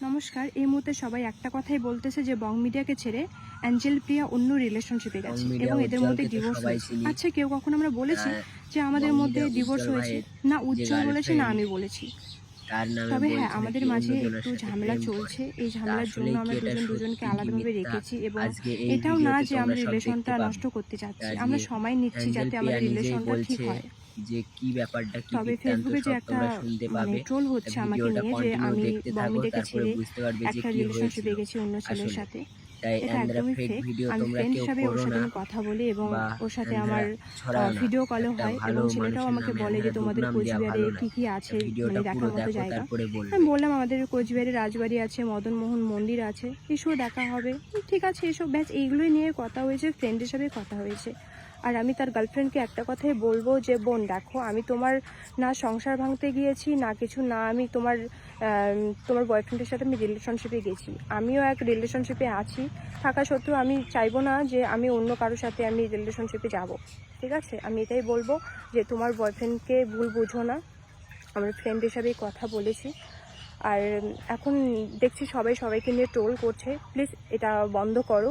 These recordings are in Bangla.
নমস্কার। এই মুহূর্তে সবাই একটা কথাই বলতেছে যে বং মিডিয়াকে ছেড়ে অ্যাঞ্জেল প্রিয়া অন্য রিলেশনশিপে গেছে এবং এদের মধ্যে ডিভোর্স হয়েছে। আচ্ছা কেউ কখন আমরা বলেছি যে আমাদের মধ্যে ডিভোর্স হয়েছে? না উজ্জ্বল বলেছে না আমি বলেছি। তবে হ্যাঁ আমাদের মাঝে একটু ঝামেলা চলছে। এই ঝামেলার জন্য আমরা দুজন দুজনকে আলাদাভাবে রেখেছি এবং এটাও না যে আমরা রিলেশনটা নষ্ট করতে চাচ্ছি আমরা সময় নিচ্ছি যাতে আমাদের রিলেশনটা ঠিক হয়। যে কি ব্যাপারটা কি তবে বৃত্তান্ত ফেসবুকে যে সব একটা তোমরা শুনতে মানে পাবে। ট্রোল হচ্ছে আমাকে ভিডিওটা নিয়ে যে আমি দেখতে থাকো, বমিটাকে তারপরে ছেড়ে বুঝতে পারবে যে একটা কি রিলেশনশিপে। গেছি অন্য ছেলের। সাথে। তাই একদমই ফেক ভিডিও তোমরা কেউ করো সাথে না কথা বলি এবং ওর সাথে আমার। ভিডিও একটা হয় এবং ছেলেটাও আমাকে বলে যে এন্দ্রা তোমাদের কোচবিহারে কি কি আছে? মানে দেখার মতো জায়গা। আমি বললাম আমাদের কোচবিহারে রাজবাড়ি আছে মদনমোহন মন্দির আছে এসব দেখা হবে। ঠিক আছে এসব ব্যাস এইগুলোই নিয়ে কথা হয়েছে ফ্রেন্ড হিসাবে কথা হয়েছে। আর আমি তার গার্লফ্রেন্ডকে একটা কথাই বলব যে, বোন, দেখো, আমি তোমার না সংসার ভাঙতে গিয়েছি, না কিছু, না আমি তোমার তোমার বয়ফ্রেন্ডের সাথে আমি রিলেশনশিপে গেছি আমিও এক রিলেশনশিপে আছি। থাকা সত্ত্বেও আমি চাইব না যে আমি অন্য কারোর সাথে আমি রিলেশনশিপে যাব। ঠিক আছে? আমি এটাই বলব যে, তোমার বয়ফ্রেন্ডকে ভুল বুঝো না। আমরা ফ্রেন্ড হিসাবেই কথা বলেছি। আর এখন দেখছি সবাই সবাইকে নিয়ে ট্রোল করছে। প্লিজ এটা বন্ধ করো।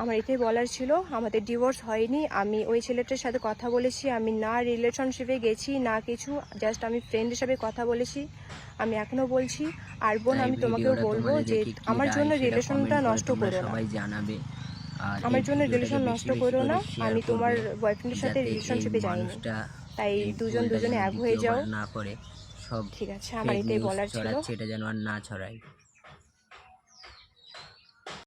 আমার এটাই বলার ছিল আমাদের ডিভোর্স হয়নি আমি ওই ছেলেটার সাথে কথা বলেছি আমি না রিলেশনশিপে গেছি না কিছু জাস্ট আমি ফ্রেন্ড হিসাবে কথা বলেছি আমি এখনও বলছি আর বোন আমি তোমাকেও বলব যে আমার জন্য রিলেশনটা নষ্ট করো সবাই জানাবে। আমার জন্য রিলেশন নষ্ট করো না আমি তোমার বয়ফ্রেন্ডের সাথে রিলেশনশিপে যাইনি তাই দুজন দুজনে এক হয়ে যাও। না করে সব ঠিক আছে আমার এটাই বলার ছিল। এটা যেন আর না ছড়ায়।